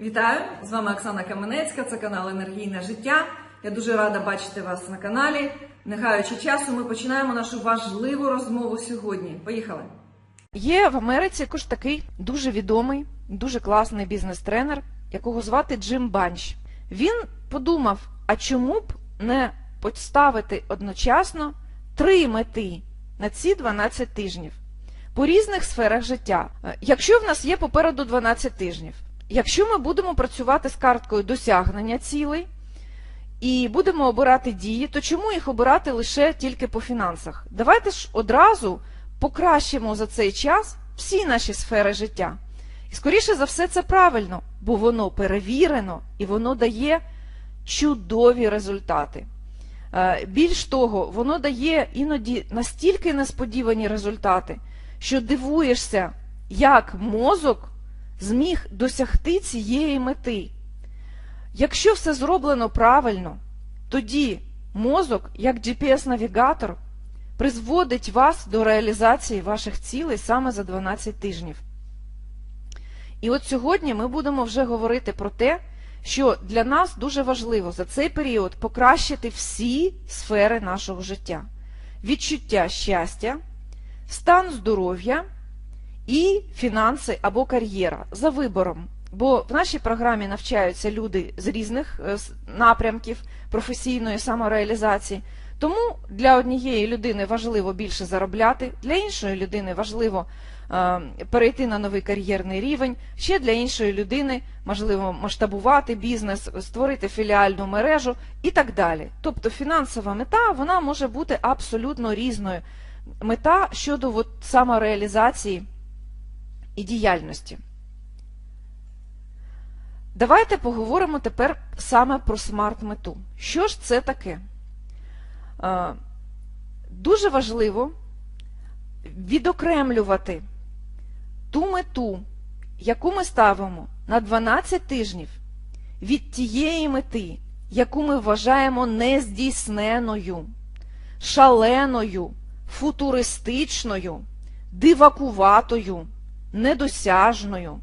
Вітаю! З вами Оксана Каменецька, це канал Енергійне життя. Я дуже рада бачити вас на каналі. Не гаючи часу, ми починаємо нашу важливу розмову сьогодні. Поїхали! Є в Америці також такий дуже відомий, дуже класний бізнес-тренер, якого звати Джим Банч. Він подумав, а чому б не поставити одночасно три мети на ці 12 тижнів по різних сферах життя. Е, Якщо в нас є попереду 12 тижнів, якщо ми будемо працювати з карткою досягнення цілей і будемо обирати дії, то чому їх обирати лише тільки по фінансах? Давайте ж одразу покращимо за цей час всі наші сфери життя. І скоріше за все це правильно, бо воно перевірено і воно дає чудові результати. Е, Більш того, воно дає іноді настільки несподівані результати, що дивуєшся, як мозок зміг досягти цієї мети. Якщо все зроблено правильно, тоді мозок, як GPS-навігатор, призводить вас до реалізації ваших цілей саме за 12 тижнів. І от сьогодні ми будемо вже говорити про те, що для нас дуже важливо за цей період покращити всі сфери нашого життя: відчуття щастя, стан здоров'я і фінанси або кар'єра за вибором. Бо в нашій програмі навчаються люди з різних е, напрямків професійної самореалізації. Тому для однієї людини важливо більше заробляти, для іншої людини важливо е, перейти на новий кар'єрний рівень, ще для іншої людини можливо масштабувати бізнес, створити філіальну мережу і так далі. Тобто фінансова мета вона може бути абсолютно різною. Мета щодо от, самореалізації і діяльності. Давайте поговоримо тепер саме про смарт-мету. Що ж це таке? Е, Дуже важливо відокремлювати ту мету, яку ми ставимо на 12 тижнів від тієї мети, яку ми вважаємо нездійсненою, шаленою, футуристичною, дивакуватою, недосяжною.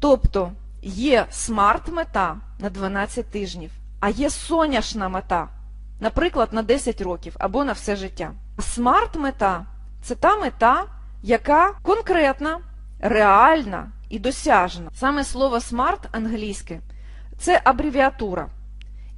Тобто є смарт-мета на 12 тижнів, а є соняшна мета, наприклад, на 10 років або на все життя. Смарт-мета це та мета, яка конкретна, реальна і досяжна. Саме слово смарт англійське це абревіатура.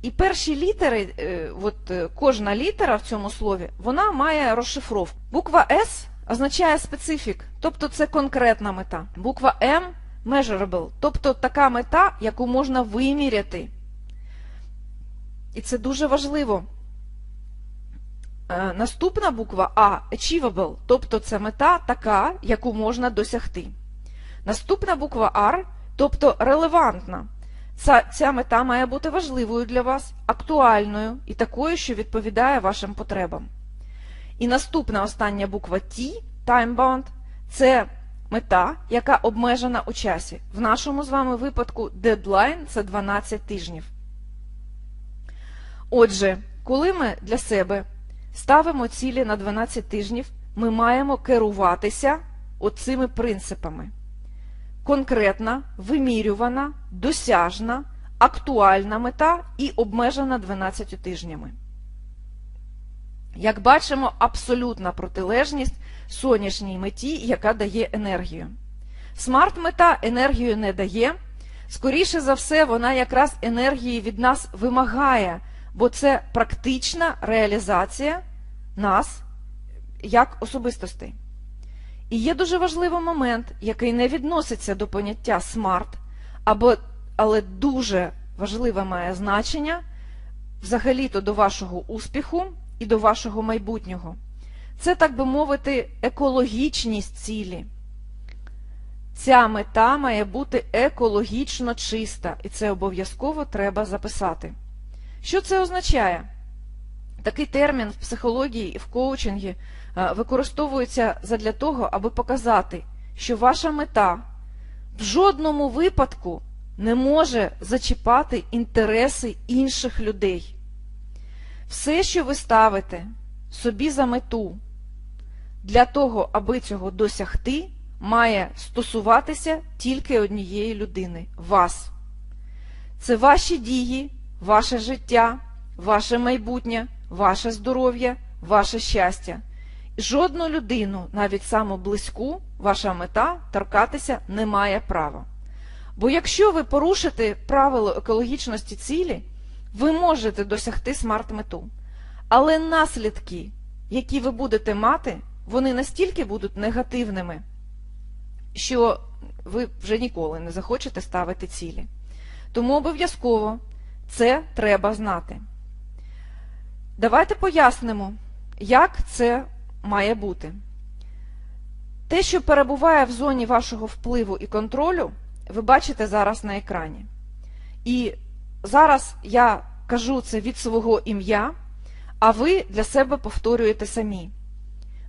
І перші літери, е, от е, кожна літера в цьому слові, вона має розшифровку. Буква S означає специфік, тобто це конкретна мета. Буква M measurable, тобто така мета, яку можна виміряти. І це дуже важливо. Е, Наступна буква А achievable, тобто це мета така, яку можна досягти. Наступна буква R, тобто релевантна. Ця, ця мета має бути важливою для вас, актуальною і такою, що відповідає вашим потребам. І наступна остання буква T, time-bound, це мета, яка обмежена у часі. В нашому з вами випадку дедлайн це 12 тижнів. Отже, коли ми для себе ставимо цілі на 12 тижнів, ми маємо керуватися оцими принципами. Конкретна, вимірювана, досяжна, актуальна мета і обмежена 12 тижнями. Як бачимо, абсолютна протилежність сонячній меті, яка дає енергію. Смарт-мета енергію не дає. Скоріше за все, вона якраз енергії від нас вимагає, бо це практична реалізація нас як особистостей. І є дуже важливий момент, який не відноситься до поняття смарт, або, але дуже важливе має значення взагалі-то до вашого успіху і до вашого майбутнього. Це, так би мовити, екологічність цілі. Ця мета має бути екологічно чиста, і це обов'язково треба записати. Що це означає? Такий термін в психології і в коучингі е, використовується задля того, аби показати, що ваша мета в жодному випадку не може зачіпати інтереси інших людей. Все, що ви ставите собі за мету для того, аби цього досягти, має стосуватися тільки однієї людини вас. Це ваші дії, ваше життя, ваше майбутнє, ваше здоров'я, ваше щастя. Жодну людину, навіть саму близьку, ваша мета торкатися не має права. Бо якщо ви порушите правило екологічності цілі, ви можете досягти смарт-мету. Але наслідки, які ви будете мати, вони настільки будуть негативними, що ви вже ніколи не захочете ставити цілі. Тому обов'язково це треба знати. Давайте пояснимо, як це має бути. Те, що перебуває в зоні вашого впливу і контролю, ви бачите зараз на екрані. І зараз я кажу це від свого ім'я, а ви для себе повторюєте самі.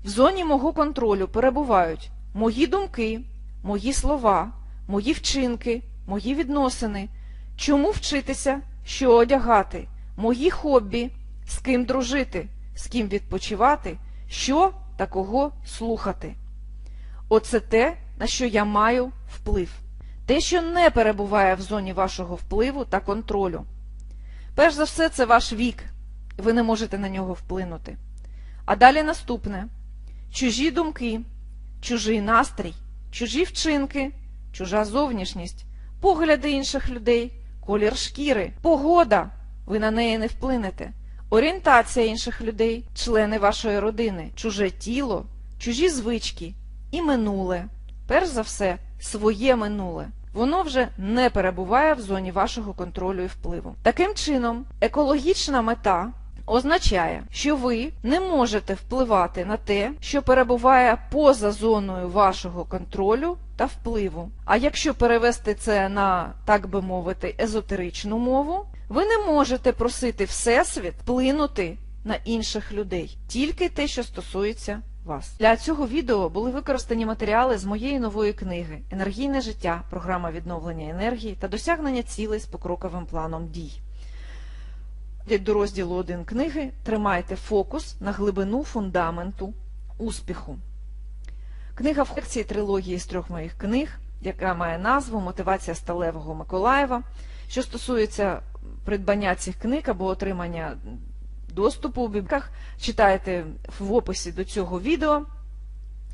В зоні мого контролю перебувають мої думки, мої слова, мої вчинки, мої відносини, чому вчитися, що одягати, мої хобі, з ким дружити, з ким відпочивати, що та кого слухати. Оце те, на що я маю вплив. Те, що не перебуває в зоні вашого впливу та контролю. Перш за все, це ваш вік, ви не можете на нього вплинути. А далі наступне: чужі думки, чужий настрій, чужі вчинки, чужа зовнішність, погляди інших людей, колір шкіри, погода, ви на неї не вплинете, орієнтація інших людей, члени вашої родини, чуже тіло, чужі звички і минуле. Перш за все, своє минуле. Воно вже не перебуває в зоні вашого контролю і впливу. Таким чином, екологічна мета означає, що ви не можете впливати на те, що перебуває поза зоною вашого контролю та впливу. А якщо перевести це на, так би мовити, езотеричну мову, ви не можете просити Всесвіт вплинути на інших людей, тільки те, що стосується вас. Для цього відео були використані матеріали з моєї нової книги Енергійне життя. Програма відновлення енергії та досягнення цілей з покроковим планом дій. До розділу 1 книги тримайте фокус на глибину фундаменту успіху. Книга в секції трилогії з трьох моїх книг, яка має назву Мотивація сталевого Миколаєва. Що стосується придбання цих книг або отримання доступу у бібліках, читайте в описі до цього відео.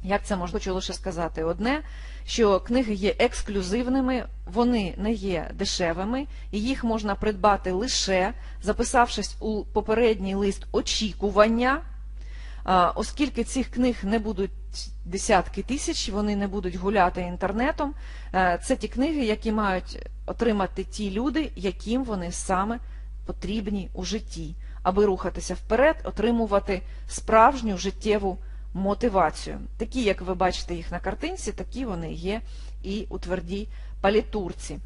Як це можна хочу лише сказати одне, що книги є ексклюзивними, вони не є дешевими, і їх можна придбати лише записавшись у попередній лист очікування, оскільки цих книг не будуть десятки тисяч, вони не будуть гуляти інтернетом. Е, Це ті книги, які мають отримати ті люди, яким вони саме потрібні у житті, аби рухатися вперед, отримувати справжню життєву мотивацію. Такі, як ви бачите їх на картинці, такі вони є і у твердій палітурці.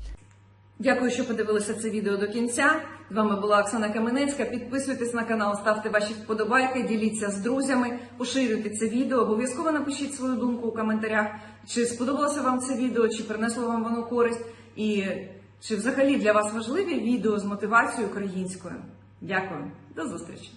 Дякую, що подивилися це відео до кінця. З вами була Оксана Каменецька. Підписуйтесь на канал, ставте ваші вподобайки, діліться з друзями, поширюйте це відео. Обов'язково напишіть свою думку у коментарях, чи сподобалося вам це відео, чи принесло вам воно користь, і чи взагалі для вас важливі відео з мотивацією українською. Дякую, до зустрічі!